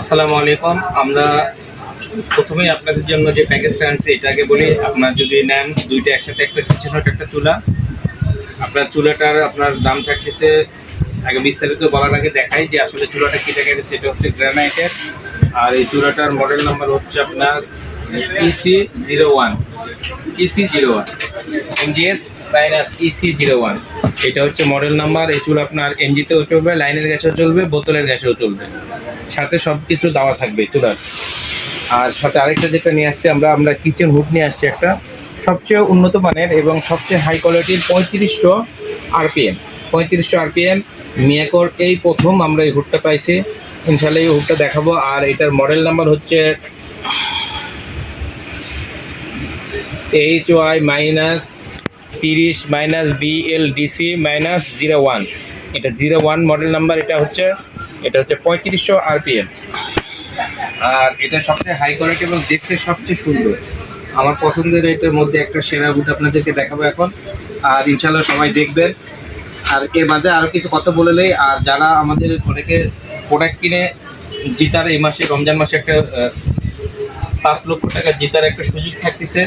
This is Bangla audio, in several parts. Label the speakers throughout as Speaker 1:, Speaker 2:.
Speaker 1: আসসালামু আলাইকুম। আমরা প্রথমেই আপনাদের জন্য যে প্যাকেজটা আনছি এটাকে বলি, আপনার যদি নেন দুইটা একসাথে, একটা কিচেন হট, একটা চুলা। আপনার চুলাটার আপনার দাম থাকতেছে, আগে বিস্তারিত বলার আগে দেখাই যে আসলে চুলাটা কী টাকা সেটা হচ্ছে গ্রানাইটের। আর এই চুলাটার মডেল নাম্বার হচ্ছে আপনার EC zero one EC zero one NGS minus EC zero one এটা হচ্ছে মডেল নাম্বার এই চুল আপনার এনজিতেও চলবে, লাইনের গ্যাসেও চলবে, বোতলের গ্যাসেও চলবে। সাথে সব কিছু দেওয়া থাকবে চুলার। আর সাথে আরেকটা যেটা নিয়ে আসছি আমরা আমরা কিচেন হুড নিয়ে আসছি একটা। সবচেয়ে উন্নত মানের এবং সবচেয়ে হাই কোয়ালিটির পঁয়ত্রিশশো আরপিএম পঁয়ত্রিশশো আরপিএম মিয়াকোর এই প্রথম আমরা এই হুডটা পাইছি। ইনশাল্লাহ এই হুডটা দেখাবো। আর এটার মডেল নাম্বার হচ্ছে এইচ ওয়াই মাইনাস তিরিশ minus BLDC minus zero one. এটা জিরো ওয়ান মডেল নাম্বার এটা হচ্ছে এটা হচ্ছে পঁয়ত্রিশশো আরপিএম আর এটা সবচেয়ে হাই কোয়ালিটি এবং দেখতে সবচেয়ে সুন্দর। আমার পছন্দের এটার মধ্যে একটা সেরা বুট আপনাদেরকে দেখাবো এখন। আর ইনশাল্লাহ সবাই দেখবেন। আর এর মাঝে আরও কিছু কথা বলে নেই। আর যারা আমাদের অনেকে প্রোডাক্ট কিনে, জিতার এই মাসে, রমজান মাসে একটা পাঁচ লক্ষ টাকা জেতার একটা সুযোগ থাকতেছে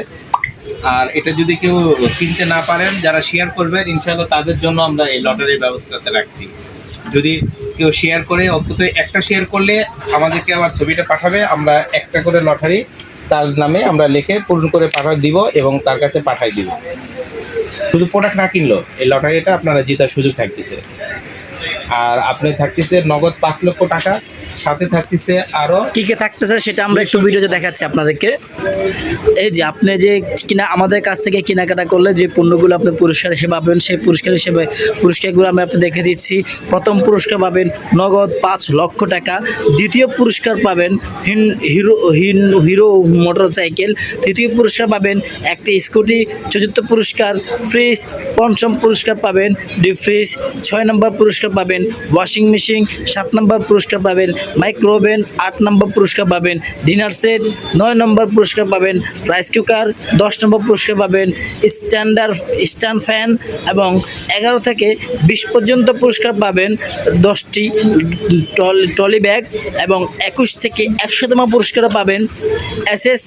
Speaker 1: আর এটা যদি কেউ কিনতে না পারেন, যারা শেয়ার করবেন ইনশাল্লাহ তাদের জন্য আমরা এই লটারির ব্যবস্থাতে রাখছি। যদি কেউ শেয়ার করে, অন্তত একটা শেয়ার করলে আমাদেরকে আবার ছবিটা পাঠাবে, আমরা একটা করে লটারি তার নামে আমরা লিখে পূরণ করে পাঠা দিব এবং তার কাছে পাঠাই দিব। শুধু প্রোডাক্ট না কিনলো এই লটারিটা আপনারা জেতার সুযোগ থাকতেছে। আর আপনি থাকতেছে নগদ পাঁচ লক্ষ টাকা সাথে থাকতেছে আরও
Speaker 2: কি কি থাকতেছে সেটা আমরা একটু ভিডিওতে দেখাচ্ছি আপনাদেরকে। এই যে আপনি যে কিনা আমাদের কাছ থেকে কেনাকাটা করলে যে পণ্যগুলো আপনি পুরস্কার হিসেবে পাবেন সেই পুরস্কার হিসেবে পুরস্কারগুলো আমি আপনি দেখে দিচ্ছি। প্রথম পুরস্কার পাবেন নগদ পাঁচ লক্ষ টাকা দ্বিতীয় পুরস্কার পাবেন হিন হিরো হিন হিরো মোটর সাইকেল তৃতীয় পুরস্কার পাবেন একটি স্কুটি চতুর্থ পুরস্কার ফ্রিজ পঞ্চম পুরস্কার পাবেন ডিপ ফ্রিজ ছয় নম্বর পুরস্কার পাবেন ওয়াশিং মেশিন সাত নম্বর পুরস্কার পাবেন মাইক্রোওভেন, আট নম্বর পুরস্কার পাবেন ডিনার সেট, নয় নম্বর পুরস্কার পাবেন রাইস কুকার, দশ নম্বর পুরস্কার পাবেন স্ট্যান্ডার্ড স্ট্যান্ড ফ্যান এবং এগারো থেকে বিশ পর্যন্ত পুরস্কার পাবেন দশটি টলি ব্যাগ এবং একুশ থেকে একশোতম পুরস্কার পাবেন এস এস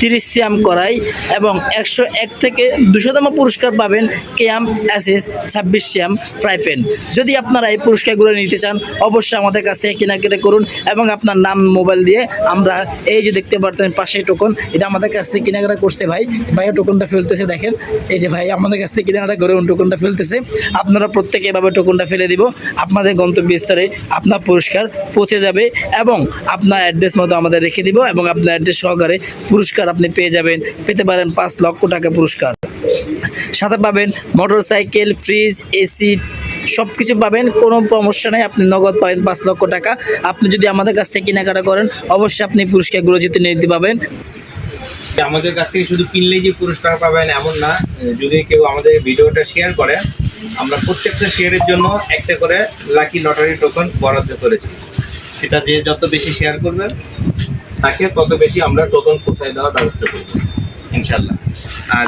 Speaker 2: তিরিশ সিয়াম করাই এবং একশো এক থেকে দুশোতম পুরস্কার পাবেন কেয়াম এস এস ছাব্বিশ সিয়াম ফ্রাই প্যান। যদি আপনারা এই পুরস্কারগুলো নিতে চান, অবশ্যই আমাদের কাছে কেনাকাটা করুন এবং আপনার নাম মোবাইল দিয়ে আমরা এই যে দেখতে পারতেন পাশে টোকন, এটা আমাদের কাছ থেকে কেনাকাটা করছে ভাই। ভাইয়া টোকনটা ফেলতেছে দেখেন। এই যে ভাই, আমাদের কাছ থেকে কেনাকাটা করে টোকনটা ফেলতেছে। আপনারা প্রত্যেকে এভাবে টোকনটা ফেলে দিব। আপনাদের গন্তব্যস্থলে আপনার পুরস্কার পৌঁছে যাবে এবং আপনার অ্যাড্রেস মতো আমাদের রেখে দিব এবং আপনার অ্যাড্রেস সহকারে পুরস্কার আপনি পেয়ে যাবেন। পেতে পারেন পাঁচ লক্ষ টাকা পুরস্কার। সাথে পাবেন মোটর সাইকেল ফ্রিজ, এসি সব কিছু পাবেন কোনো সমস্যা নেই আপনি নগদ পাবেন পাঁচ লক্ষ টাকা। আপনি যদি আমাদের কাছ থেকে কেনাকাটা করেন অবশ্যই আপনি পুরস্কারগুলো জিতে নিতে পাবেন।
Speaker 1: আমাদের কাছ থেকে শুধু কিনলেই যে পুরস্কার পাবেন এমন না যদি কেউ আমাদের ভিডিওটা শেয়ার করে আমরা প্রত্যেকটা শেয়ারের জন্য একটা করে লাকি লটারি টোকন বরাদ্দ করেছি। সেটা যে যত বেশি শেয়ার করবে তাকে তত বেশি আমরা টোকন পৌঁছায় দেওয়ার ব্যবস্থা করব ইনশাল্লাহ আর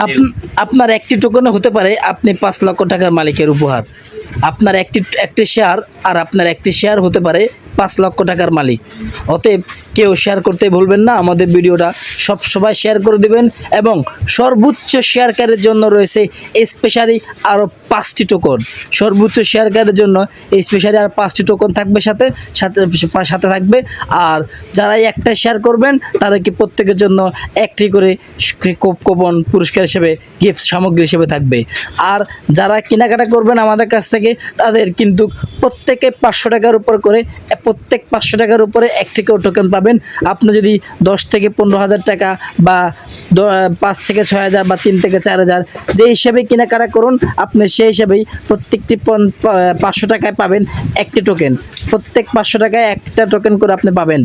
Speaker 2: আপনার একটি টোকনে হতে পারে আপনি পাঁচ লক্ষ টাকার মালিকের উপহার। আপনার একটি একটি শেয়ার আর আপনার একটি শেয়ার হতে পারে পাঁচ লক্ষ টাকার মালিক। অতএব কেউ শেয়ার করতে ভুলবেন না। আমাদের ভিডিওটা সব সবাই শেয়ার করে দেবেন এবং সর্বোচ্চ শেয়ারকারের জন্য রয়েছে স্পেশালি আরও পাঁচটি টোকন সর্বোচ্চ শেয়ারকারের জন্য স্পেশালি আর পাঁচটি টোকন থাকবে সাথে সাথে সাথে থাকবে। আর যারাই একটা শেয়ার করবেন, তাদেরকে প্রত্যেকের জন্য একটি করে কোপন পুরস্কার হিসেবে গিফট সামগ্রী হিসেবে থাকবে। আর যারা কেনাকাটা করবেন আমাদের কাছ থেকে, তাদের কিন্তু প্রত্যেকে পাঁচশো টাকার উপর করে, প্রত্যেক পাঁচশো টাকার উপরে একটি করে টোকেন পাবেন। আপনি যদি দশ থেকে পনেরো হাজার টাকা বা পাঁচ থেকে ছয় হাজার বা তিন থেকে চার হাজার যে হিসাবে কেনাকাটা করুন, আপনি সেই হিসাবেই প্রত্যেকটি পাঁচশো টাকায় পাবেন একটি টোকেন প্রত্যেক পাঁচশো টাকায় একটা টোকেন করে আপনি পাবেন।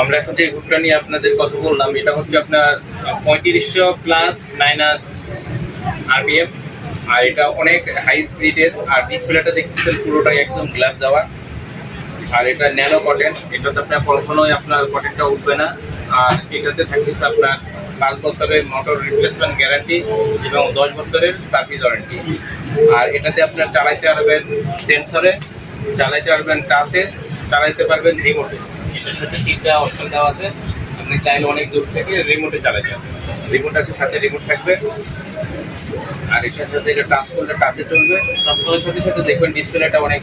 Speaker 1: আমরা এখন যে গ্রুপটা নিয়ে আপনাদের কথা বললাম, এটা হচ্ছে আপনার পঁয়ত্রিশশো প্লাস মাইনাস আরপিএফ আর এটা অনেক হাই স্পিডের আর ডিসপ্লেটা দেখতেছেন পুরোটাই একদম গ্লাস দেওয়া। আর এটা ন্যানো কটেন এটাতে আপনার কখনোই আপনার কটেনটা উঠবে না। আর এটাতে থাকতেছে আপনার পাঁচ বছরের মোটর রিপ্লেসমেন্ট গ্যারান্টি এবং দশ বছরের সার্ভিস ওয়ারেন্টি আর এটাতে আপনার চালাইতে পারবেন সেন্সরে চালাইতে পারবেন টাচে চালাইতে পারবেন রিমোটে এটার সাথে তিনটা অপশন দেওয়া আছে। আপনি চাইলে অনেক দূর থেকে রিমোটে চালাতে রিমোট আছে, সাথে রিমোট থাকবে। আর এটার সাথে এটা টাচ করলে টাচে চলবে। টাচ করার সাথে সাথে দেখবেন ডিসপ্লেটা অনেক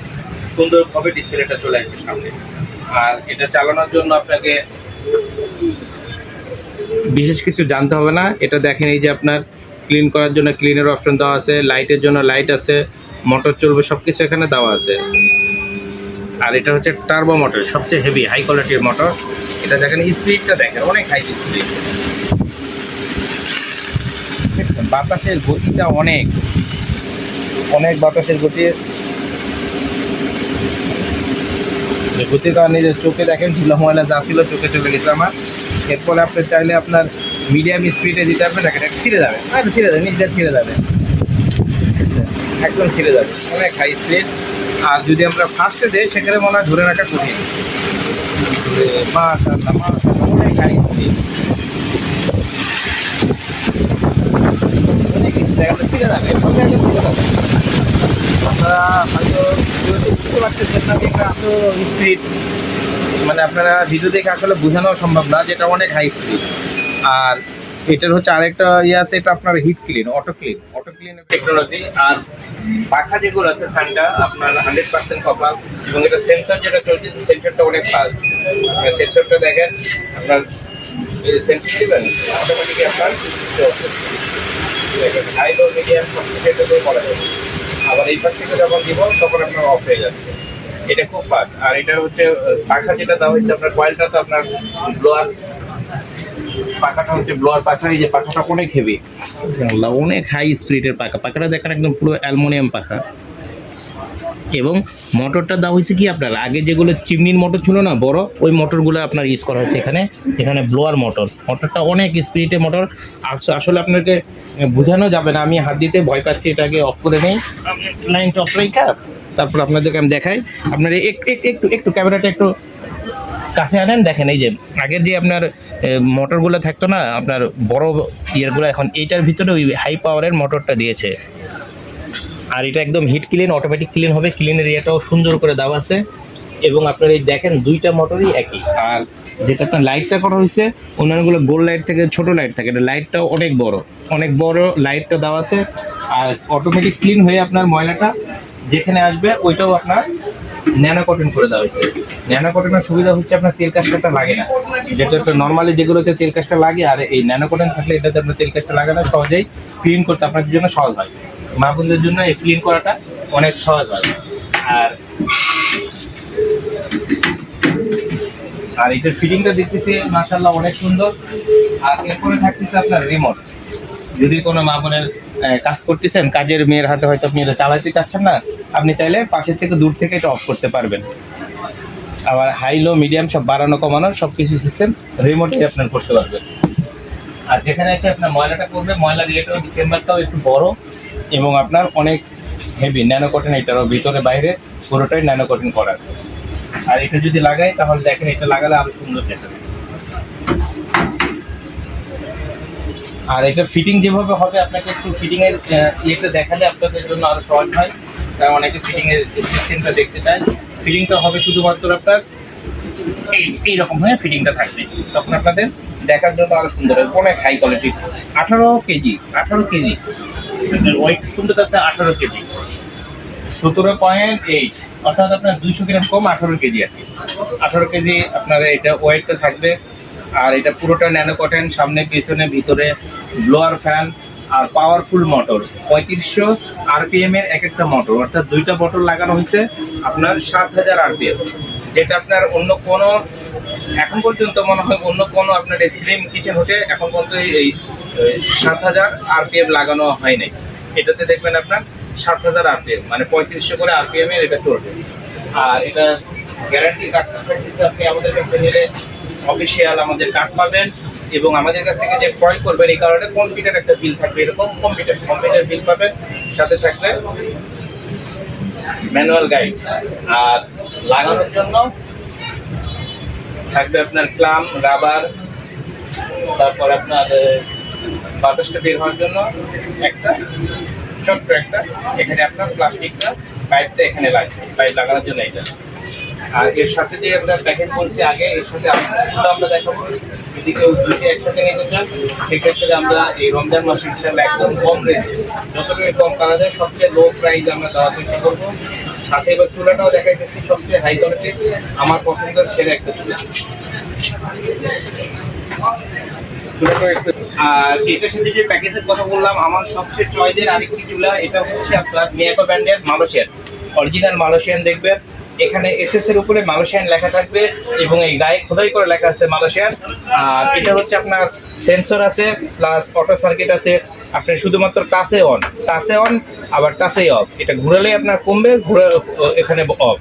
Speaker 1: সুন্দরভাবে ডিসপ্লেটা চলে আসবে সামনে। আর এটা চালানোর জন্য আপনাকে বিশেষ কিছু জানতে হবে না। এটা দেখেন এই যে আপনার ক্লিন করার জন্য ক্লিনের অপশন দেওয়া আছে লাইটের জন্য লাইট আছে মোটর চলবে সব কিছু এখানে দেওয়া আছে। আর এটা হচ্ছে টার্বো মোটর সবচেয়ে হেভি হাই কোয়ালিটির মোটর এটা দেখেন স্পিডটা দেখেন, অনেক হাই স্পিড বাতাসের গতিটা অনেক অনেক বাতাসের গতি গতির কারণে যে চোখে দেখেন ধুলা ময়লা যা ছিল চোখে চলে গেছে আমার। এরপরে আপনি চাইলে আপনার মিডিয়াম স্পিডে দিতে পারবেন দেখেন, এটা ছিঁড়ে যাবে। আর ছিঁড়ে যাবে নিজের ছিঁড়ে যাবে। একদম ছিঁড়ে যাবে। অনেক হাই স্পিড আর যদি আমরা ফার্স্টে দিই সেখানে মনে হয় ধরে রাখা কঠিন। মাশাআল্লাহ অনেক হাই স্পিড অনেক ছিঁড়ে যাবে ছিঁড়ে যাবে। আপনারা হয়তো বুঝতে পারতেছেন না যে এটা এত স্পিড মানে আপনারা ভিডিও দেখে আসলে বোঝানো সম্ভব না যেটা অনেক হাই স্পিড আর এটার হচ্ছে আরেকটা ইয়ে আছে, এটা আপনার heat clean auto clean auto clean technology আর পাখা যেগুলো আছে ফ্যানটা আপনার হান্ড্রেড পার্সেন্ট কপাল, এবং এটা সেন্সর যেটা চলছে সেন্সরটা অনেক ফাস্ট সেন্সরটা দেখেন, আপনার সেন্সর দেবেন অটোমেটিকলি আপনার হাই লো মিডিয়াম সব এটা যাবে আবার এই পাশ থেকে যখন দিব তখন আপনার অফ হয়ে যাচ্ছে। এটা খুব ফাস্ট আর এটা হচ্ছে পাখা যেটা দেওয়া হয়েছে, আপনার কয়েলটা তো আপনার ব্লোয়ার পাখাটা হচ্ছে ব্লোয়ার পাখা, এই যে পাখাটা অনেক হেভি অনেক হাই স্পিডের পাখা। পাখাটা দেখেন একদম পুরো অ্যালমোনিয়াম পাখা। এবং মোটরটা দেওয়া হয়েছে কি আপনার, আগে যেগুলো চিমনির মোটর ছিল না, বড়, ওই মোটরগুলো আপনার ইউজ করা হয়েছে এখানে এখানে ব্লোয়ার মোটর মোটরটা অনেক স্পিডের মোটর আসলে আপনাকে বোঝানো যাবে না, আমি হাত দিতে ভয় পাচ্ছি, এটাকে অফ করে নেই। লাইনটা অফ রেখা, তারপর আপনাদেরকে আমি দেখাই। আপনার একটু একটু একটু ক্যামেরাটা একটু কাছে আনেন, দেখেন এই যে, আগের যে আপনার মোটরগুলো থাকতো না, আপনার বড় ইয়েরগুলো এখন, এইটার ভিতরে ওই হাই পাওয়ারের মোটরটা দিয়েছে। আর এটা একদম হিট ক্লিন অটোমেটিক ক্লিন হবে। ক্লিনের ইয়েটাও সুন্দর করে দেওয়া আছে। এবং আপনার এই দেখেন, দুইটা মোটরই একই। আর যেটা আপনার লাইটটা করা হয়েছে অন্যান্যগুলো গোল লাইট থেকে ছোট লাইট থাকে। এটা লাইটটাও অনেক বড়। অনেক বড় লাইটটা দেওয়া আছে। আর অটোমেটিক ক্লিন হয়ে আপনার ময়লাটা যেখানে আসবে, ওইটাও আপনার ন্যানো কটন করে দেওয়া হয়েছে। ন্যানো কটনের সুবিধা হচ্ছে আপনার তেল কাজটা লাগে না। যেটা তো নর্মালি যেগুলোতে তেল কাজটা লাগে, আর এই ন্যানো কটন থাকলে এটাতে আপনার তেল কাজটা লাগে না, সহজেই ক্লিন করতে আপনাদের জন্য সহজ হয়। মা বোনদের জন্য এই ক্লিন করাটা অনেক সহজ হয়। আর আর এটার ফিটিংটা দেখতেছি মাশাল্লাহ অনেক সুন্দর। আর এরপরে থাকতেছে আপনার রিমোট যদি কোনো মা বোনের কাজ করতেছেন, কাজের মেয়ের হাতে হয়তো আপনি এটা চালাতে চাচ্ছেন না, আপনি চাইলে পাশের থেকে দূর থেকে এটা অফ করতে পারবেন। আবার হাই লো মিডিয়াম সব বাড়ানো কমানো সব কিছু সিস্টেম রিমোটে আপনার করতে পারবেন। আর যেখানে এসে আপনার ময়লাটা করবে ময়লার ইয়েটাও চেম্বারটাও একটু বড়। এবং আপনার অনেক হেভি ন্যানো কটন এটারও ভিতরে বাইরে পুরোটাই ন্যানো কটন করা আছে। আর এটা যদি লাগাই তাহলে দেখেন এটা লাগালে আরও সুন্দর দেখাবে। আর এটা ফিটিং যেভাবে হবে আপনাকে একটু ফিটিং এর আহ, ইয়েটা দেখালে আপনাদের জন্য আরও সহজ হয়। কারণ অনেকে ফিটিং এর সিস্টেমটা দেখতে চায়। ফিটিংটা হবে শুধুমাত্র আপনার এই এইরকম হয়ে ফিটিংটা থাকবে। তখন আপনাদের দেখার জন্য আরও সুন্দর হবে। অনেক হাই কোয়ালিটি আঠারো কেজি আঠারো কেজি। কেজি। সতেরো পয়েন্ট অর্থাৎ আপনার দুইশো কম কেজি কেজি আপনার এটা ওয়েটটা থাকবে, আর এটা পুরোটা ন্যানো সামনে, পেছনে, ভিতরে ব্লোয়ার ফ্যান আর পাওয়ারফুল মোটর পঁয়ত্রিশশো আরপিএম এর এক একটা মোটর অর্থাৎ দুইটা মোটর লাগানো হয়েছে আপনার সাত হাজার আরপিএম যেটা আপনার অন্য কোনো, এখন পর্যন্ত মনে হয় অন্য কোনো আপনার স্লিম কিচেন হতে এখন পর্যন্ত এই সাত হাজার আরপিএম লাগানো হয় নাই। এটাতে দেখবেন আপনার সাত হাজার আরপিএম মানে পঁয়ত্রিশশো করে আরপিএম এর এটা চলবে। আর এটা গ্যারান্টি থাকতেছে আপনি আমাদের কাছে নিলে অফিসিয়াল আমাদের কার্ড পাবেন এবং আমাদের কাছ থেকে যে ক্রয় করবেন এই কারণে কম্পিউটার একটা বিল থাকবে, এরকম কম্পিউটার কম্পিউটার বিল পাবেন। সাথে থাকবে ম্যানুয়াল গাইড আর লাগানোর জন্য থাকবে আপনার ক্লাম রাবার তারপর আপনার বাতাসটা বের হওয়ার জন্য একটা ছোট্ট একটা, এখানে আপনার প্লাস্টিকটা, পাইপটা এখানে লাগবে পাইপ লাগানোর জন্য এটা। আর এর সাথে যে আমরা প্যাকেট বলছি আগে, এর সাথে আমরা দেখাবো। যদি কেউ দুইটা একসাথে নিতে চান, সেক্ষেত্রে আমরা এই রমজান মাসে হিসাবে একদম কম রেঞ্জে যতটুকু কম করা যায়, সবচেয়ে লো প্রাইস আমরা দেওয়ার চেষ্টা করব। সাথে এবার চুলাটাও দেখাইতেছি, সবচেয়ে হাই কোয়ালিটি আমার পছন্দের সেরা একটা চুলা। চুলাটাও একটু আর এটার সাথে যে প্যাকেজের কথা বললাম, আমার সবচেয়ে চয়েসের আরেকটি চুলা, এটা হচ্ছে আপনার মিয়াকো ব্র্যান্ডের মালয়েশিয়ান অরিজিনাল মালয়েশিয়ান দেখবেন। এখানে এসএস এর উপরে মালয়েশিয়ান লেখা থাকবে এবং এই গায়ে খোদাই করে লেখা আছে মালয়েশিয়ান আর এটা হচ্ছে আপনার সেন্সর আছে প্লাস অটো সার্কিট আছে। আপনি শুধুমাত্র টাচে অন টাচে অন আবার টাচেই অফ এটা ঘুরালে আপনার কমবে, ঘুরে এখানে অফ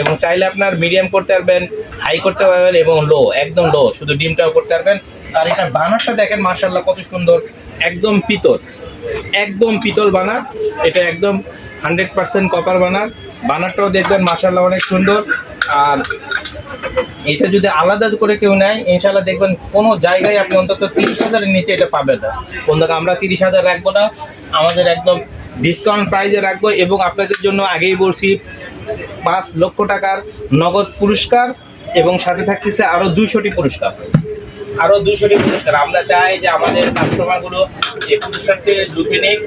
Speaker 1: এবং চাইলে আপনার মিডিয়াম করতে পারবেন হাই করতে পারবেন এবং লো একদম লো শুধু ডিমটাও করতে পারবেন। আর এটা বানারটা দেখেন মার্শাল্লাহ কত সুন্দর, একদম পিতল একদম পিতল বানার। এটা একদম হান্ড্রেড পার্সেন্ট কপার বানার। বানারটাও দেখবেন মার্শাল্লাহ অনেক সুন্দর। আর এটা যদি আলাদা করে কেউ নেয় ইনশাল্লাহ দেখবেন কোনো জায়গায় আপনি অন্তত তিরিশ হাজারের নিচে এটা পাবেন না। বন্ধুকে আমরা তিরিশ হাজার রাখব না। আমাদের একদম ডিসকাউন্ট প্রাইজে রাখব এবং আপনাদের জন্য আগেই বলছি পাঁচ লক্ষ টাকার নগদ পুরস্কার এবং সাথে থাকতেছে আরও দুইশোটি পুরস্কার। আরও দুইশোটি পুরস্কার। আমরা চাই যে আমাদের কাস্টমারগুলো এই পুরস্কারকে লুটে নিক।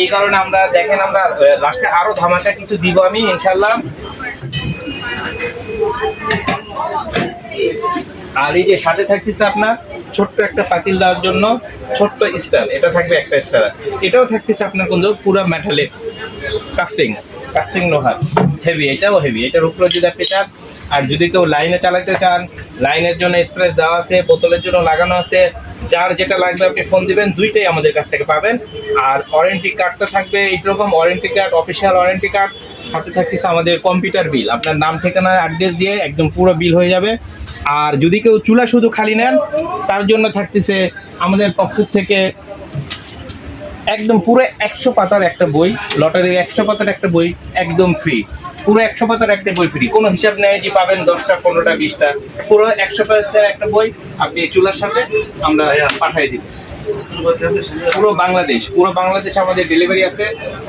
Speaker 1: এই কারণে আমরা দেখেন আমরা লাস্টে আরও ধামাকা কিছু দিব আমি ইনশাল্লাহ আর এই যে সাথে থাকতেছে আপনার, ছোট্ট একটা পাতিল দেওয়ার জন্য ছোট্ট স্টার এটা থাকবে একটা স্টার এটাও থাকতেছে আপনার কিন্তু পুরো মেটালে কাস্টিং। কাস্টিং লোহার হেভি এটাও হেভি এটার উপরে যদি আপনি চান, আর যদি কেউ লাইনে চালাতে চান লাইনের জন্য স্প্রেস দেওয়া আছে, বোতলের জন্য লাগানো আছে, যার যেটা লাগবে আপনি ফোন দিবেন, দুইটাই আমাদের কাছ থেকে পাবেন। আর ওয়ারেন্টি কার্ড তো থাকবে, এইরকম warranty card official warranty card সাথে থাকতেছে আমাদের কম্পিউটার বিল আপনার নাম, ঠিকানা অ্যাড্রেস দিয়ে একদম পুরো বিল হয়ে যাবে। আর যদি কেউ চুলা শুধু খালি নেন, তার জন্য থাকতেছে আমাদের পক্ষ থেকে একদম পুরো একশো পাতার একটা বই, লটারির একশো পাতার একটা বই একদম ফ্রি পুরো একশো পাতার একটা বই ফ্রি কোনো হিসাব নেই যে পাবেন দশটা, পনেরোটা, বিশটা। পুরো একশো পাতার একটা বই আপনি চুলার সাথে আমরা পাঠিয়ে দিব পুরো বাংলাদেশ পুরো বাংলাদেশ আমাদের ডেলিভারি আছে।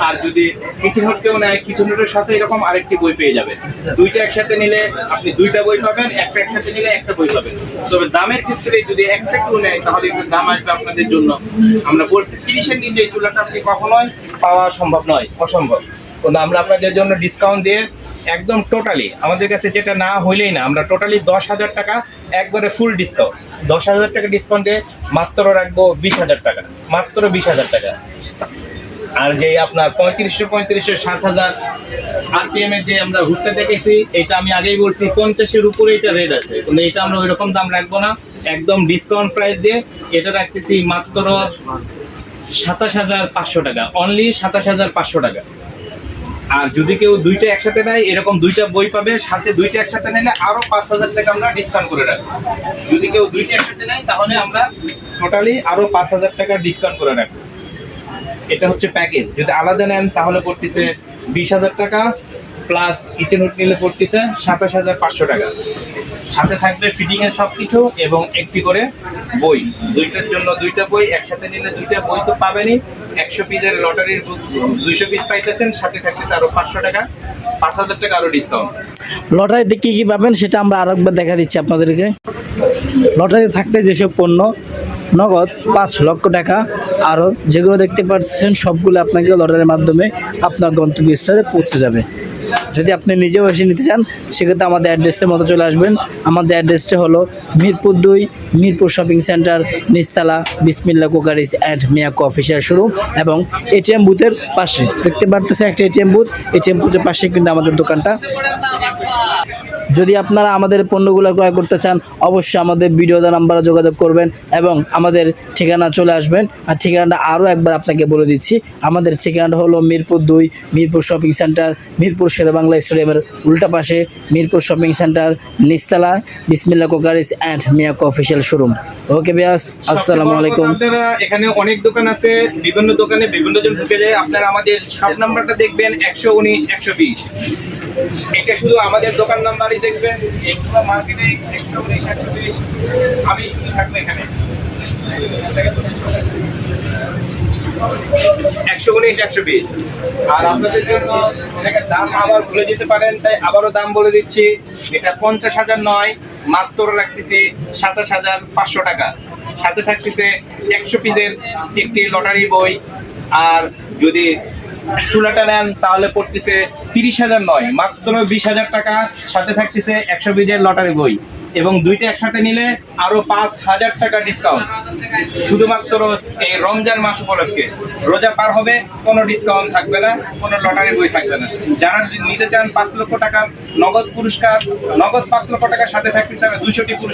Speaker 1: আর যদি কিচেন নেয় কিচেন হুডের সাথে এরকম আরেকটি বই পেয়ে যাবেন। দুইটা একসাথে নিলে আপনি দুইটা বই পাবেন, একটা একসাথে নিলে একটা বই পাবেন। তবে দামের ক্ষেত্রে যদি একটা কেউ নেয়, তাহলে একটু দাম আসবে আপনাদের জন্য। আমরা বলছি, তিরিশের নিচে এই চুলাটা আপনি কখনোই পাওয়া সম্ভব নয়, অসম্ভব। আমরা আপনাদের জন্য ডিসকাউন্ট দিয়ে একদম টোটালি আমাদের কাছে যেটা না হইলেই না, আমরা টোটালি দশ হাজার টাকা একবারে ফুল ডিসকাউন্ট দশ হাজার টাকা ডিসকাউন্ট মাত্র রাখব বিশ হাজার টাকা। মাত্র বিশ হাজার টাকা। আর যে আপনার পঁয়ত্রিশশো পঁয়ত্রিশশো সাত হাজার আরপিএম এর যে আমরা ঘুরতে দেখেছি, এটা আমি আগেই বলছি, পঞ্চাশের উপরে এটা রেট আছে। কিন্তু এটা আমরা ওই রকম দাম রাখব না। একদম ডিসকাউন্ট প্রাইস দিয়ে এটা রাখতেছি মাত্র সাতাশ হাজার পাঁচশো টাকা। অনলি সাতাশ হাজার পাঁচশো টাকা। আর যদি কেউ দুইটা একসাথে নেয়, এরকম দুইটা বই পাবে, সাথে দুইটা একসাথে নিলে আরও পাঁচ হাজার টাকা আমরা ডিসকাউন্ট করে রাখব। যদি কেউ দুইটা একসাথে নেয়, তাহলে আমরা টোটালি আরও পাঁচ হাজার টাকা ডিসকাউন্ট করে রাখব। এটা হচ্ছে প্যাকেজ যদি আলাদা নেন, তাহলে পড়তেছে বিশ হাজার টাকা প্লাস কিচেন নিলে পড়তেছে সাতাশ হাজার পাঁচশো টাকা। সাথে থাকবে ফিটিং এর সব কিছু এবং একটি করে বই। দুইটার জন্য দুইটা বই, একসাথে নিলে দুইটা বই তো পাবেনই। একশো পিসের লটারির দুইশো পিস পাইতেছেন, সাথে থাকতেছে আরও পাঁচশো টাকা। পাঁচ হাজার টাকা আরও ডিসকাউন্ট
Speaker 2: লটারিতে কী কী পাবেন সেটা আমরা আরেকবার দেখা দিচ্ছি আপনাদেরকে। লটারিতে থাকতে যেসব পণ্য, নগদ পাঁচ লক্ষ টাকা, আরও যেগুলো দেখতে পাচ্ছেন, সবগুলো আপনাকে লটারির মাধ্যমে আপনার গন্তব্যস্থলে পৌঁছে যাবে। যদি আপনি নিজেও এসে নিতে চান, সেক্ষেত্রে আমাদের অ্যাড্রেসের মতো চলে আসবেন। আমাদের অ্যাড্রেসটা হলো মিরপুর দুই, মিরপুর শপিং সেন্টার নিস্তালা বিসমিল্লা crockeries and Miyako official showroom এবং এটিএম বুথের পাশে। দেখতে পারতেছে একটা এটিএম বুথ এটিএম বুথের পাশে কিন্তু আমাদের দোকানটা। যদি আপনারা আমাদের পণ্যগুলো ক্রয় করতে চান অবশ্যই আমাদের ভিডিও দেওয়া নাম্বারে যোগাযোগ করবেন এবং আমাদের ঠিকানা চলে আসবেন। আর ঠিকানাটা আরও একবার আপনাকে বলে দিচ্ছি। আমাদের ঠিকানাটা হলো মিরপুর দুই মিরপুর শপিং সেন্টার মিরপুর শেরেবাংলা স্টেডিয়ামের উল্টা পাশে মিরপুর শপিং সেন্টার নিস্তালা বিসমিল্লা crockeries and Miyako official showroom okay বিয়াস আসসালামু আলাইকুম।
Speaker 1: আপনারা এখানে অনেক দোকান আছে বিভিন্ন দোকানে বিভিন্ন জন ঢুকে যায়। আপনারা আমাদের সব নাম্বারটা দেখবেন একশো উনিশ একশো বিশ। এটা শুধু আমাদের দোকান নাম্বারই দেখবেন এগুলো মার্কেটে একশো উনিশ একশো বিশ আমি শুধু থাকব এখানে। একশো উনিশ, একশো বিশ। আর আপনাদের জন্য এটাকে দাম আবার ভুলে যেতে পারেন, তাই আবারও দাম বলে দিচ্ছি। এটা পঞ্চাশ হাজার নয়, মাত্র রাখতেছি সাতাশ হাজার পাঁচশো টাকা। সাথে থাকতেছে একশো পিসের একটি লটারি বই। আর যদি চুলাটা নেন, তাহলে পড়তেছে তিরিশ হাজার নয়। মাত্র বিশ হাজার টাকা, সাথে থাকতেছে একশো পিসের লটারি বই। এবং দুইটা একসাথে নিলে আরও পাঁচ হাজার টাকা ডিসকাউন্ট শুধুমাত্র এই রমজান মাস উপলক্ষে। রোজা পার হবে, কোনো ডিসকাউন্ট থাকবে না, কোনো লটারি বই থাকবে না। যারা নিতে চান পাঁচ লক্ষ টাকার নগদ পুরস্কার, নগদ পাঁচ লক্ষ টাকার সাথে থাকতে চান দুশোটি পুরস্কার।